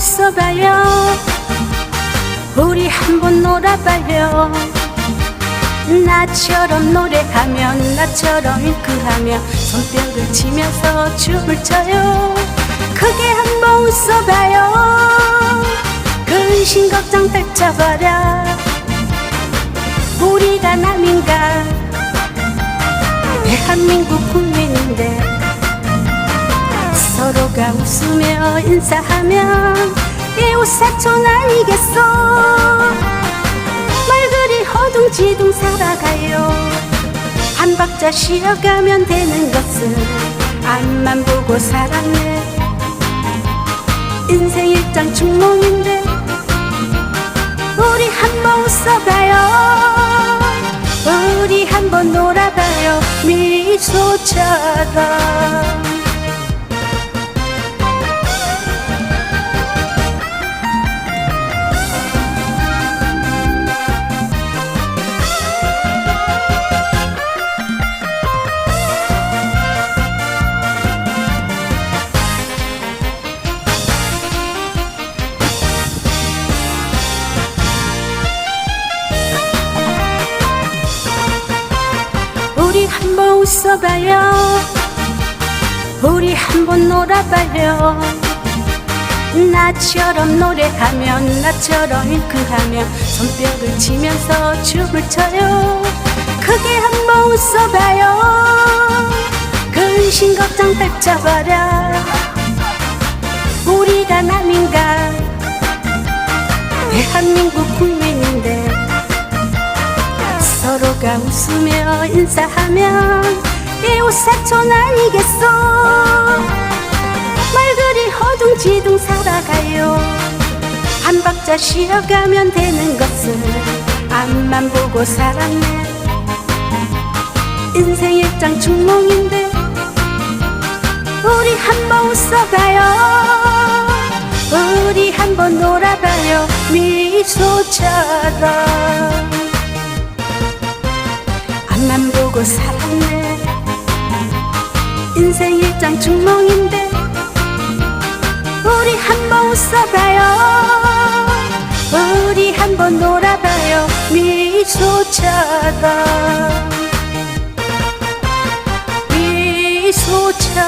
웃어봐요. 우리 한번 놀아봐요. 나처럼 노래하면 나처럼 윙크하며 손뼉을 치면서 춤을 춰요. 크게 한번 웃어봐요. 근심 걱정 펼쳐버려 우리가 남인가? 대한민국 국 웃으며 인사하면 이웃 사촌 아니겠어 말그리 허둥지둥 살아가요. 한 박자 쉬어가면 되는 것은 앞만 보고 살았네. 인생 일장 중몽인데 우리 한번 웃어봐요. 우리 한번 놀아봐요. 미소처럼 우리 한번 웃어봐요. 우리 한번 놀아봐요. 나처럼 노래하면 나처럼 윙크하며 손뼉을 치면서 춤을 춰요. 크게 한번 웃어봐요. 근심 걱정 펼쳐버려 우리가 남인가? 대한민국 국민인데 서로가 웃으며 인사하면 이웃 사촌 아니겠어. 말그리 허둥지둥 살아가요. 한 박자 쉬어가면 되는 것을 앞만 보고 살았네. 인생 일장 중몽인데 우리 한번 웃어봐요. 우리 한번 놀아봐요. 미소처럼 앞만 보고 살았네 인생 일장 중몽인데 우리 한번 웃어봐요. 우리 한번 놀아봐요. 미소처럼. 미소처럼